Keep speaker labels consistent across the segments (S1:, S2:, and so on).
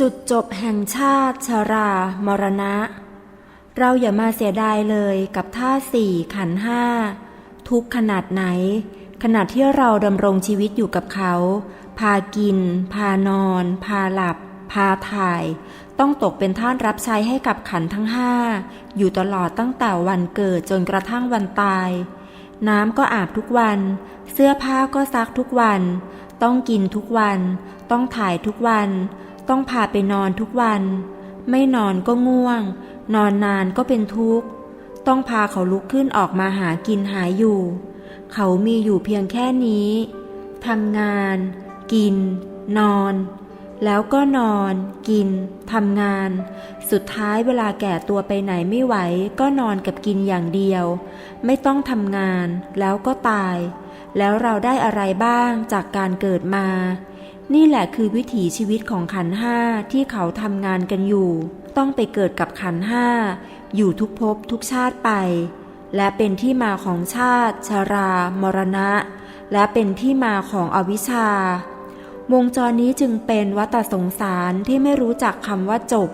S1: จุดจบแห่งชาติชรา มรณะ เราอย่ามาเสียดายเลยกับท่าสี่ขันห้า ทุกขนาดไหนขณะที่เราดำรงชีวิตอยู่กับเขา พากิน พานอน พาหลับ พาถ่าย ต้องตกเป็นท่านรับใช้ให้กับขันทั้งห้า อยู่ตลอดตั้งแต่วันเกิดจนกระทั่งวันตาย น้ำก็อาบทุกวัน เสื้อผ้าก็ซักทุกวัน ต้องกินทุกวัน ต้องถ่ายทุกวัน ต้องพาไปนอนทุกวัน ไม่นอนก็ง่วง นอนนานก็เป็นทุกข์ ต้องพาเขาลุกขึ้นออกมาหากินหาอยู่ เขามีอยู่เพียงแค่นี้ทำงาน กิน นอน แล้วก็นอน กินทำงาน สุดท้ายเวลาแก่ตัวไปไหนไม่ไหว ก็นอนกับกินอย่างเดียว ไม่ต้องทำงาน แล้วก็ตาย แล้วเราได้อะไรบ้างจากการเกิดมา นี่แหละคือวิถีชีวิตของขันห้าที่เขาทำงานกันอยู่ ต้องไปเกิดกับขันห้า อยู่ทุกภพทุกชาติไป และเป็นที่มาของชาติ ชรา มรณะ และเป็นที่มาของอวิชชาวงจรนี้จึงเป็นวัฏสงสารที่ไม่รู้จักคำว่าจบ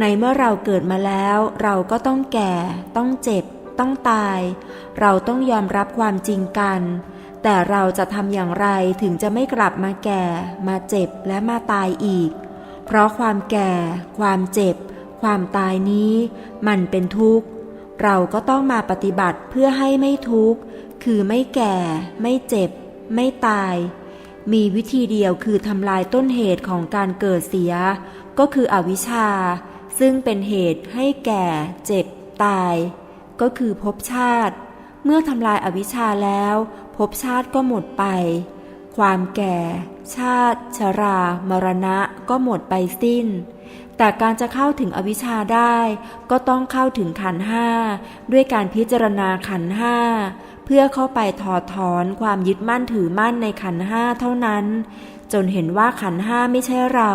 S1: ในเมื่อเราเกิดมาแล้ว เราก็ต้องแก่ ต้องเจ็บ ต้องตาย เราต้องยอมรับความจริงกัน แต่เราจะทำอย่างไรถึงจะไม่กลับมาแก่ มาเจ็บและมาตายอีก เพราะความแก่ ความเจ็บ ความตายนี้ มันเป็นทุกข์ เราก็ต้องมาปฏิบัติเพื่อให้ไม่ทุกข์ คือไม่แก่ ไม่เจ็บ ไม่ตาย มีวิธีเดียวคือทำลายต้นเหตุของการเกิดเสีย ก็คืออวิชชา ซึ่งเป็นเหตุให้แก่ เจ็บ ตาย ก็คือภพชาติ เมื่อทำลายอวิชชาแล้วภพชาติก็หมดไป ความแก่ ชาติ ชรา มรณะก็หมดไปสิ้น แต่การจะเข้าถึงอวิชชาได้ ก็ต้องเข้าถึงขันห้าด้วยการพิจารณาขันห้าเพื่อเข้าไปถอดถอนความยึดมั่นถือมั่นในขันห้าเท่านั้น จนเห็นว่าขันห้าไม่ใช่เรา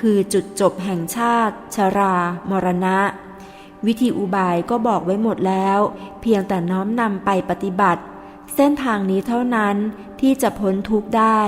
S1: คือจุดจบแห่งชาติ ชรา มรณะ วิธีอุบายก็บอกไว้หมดแล้ว เพียงแต่น้อมนำไปปฏิบัติ เส้นทางนี้เท่านั้นที่จะพ้นทุกข์ได้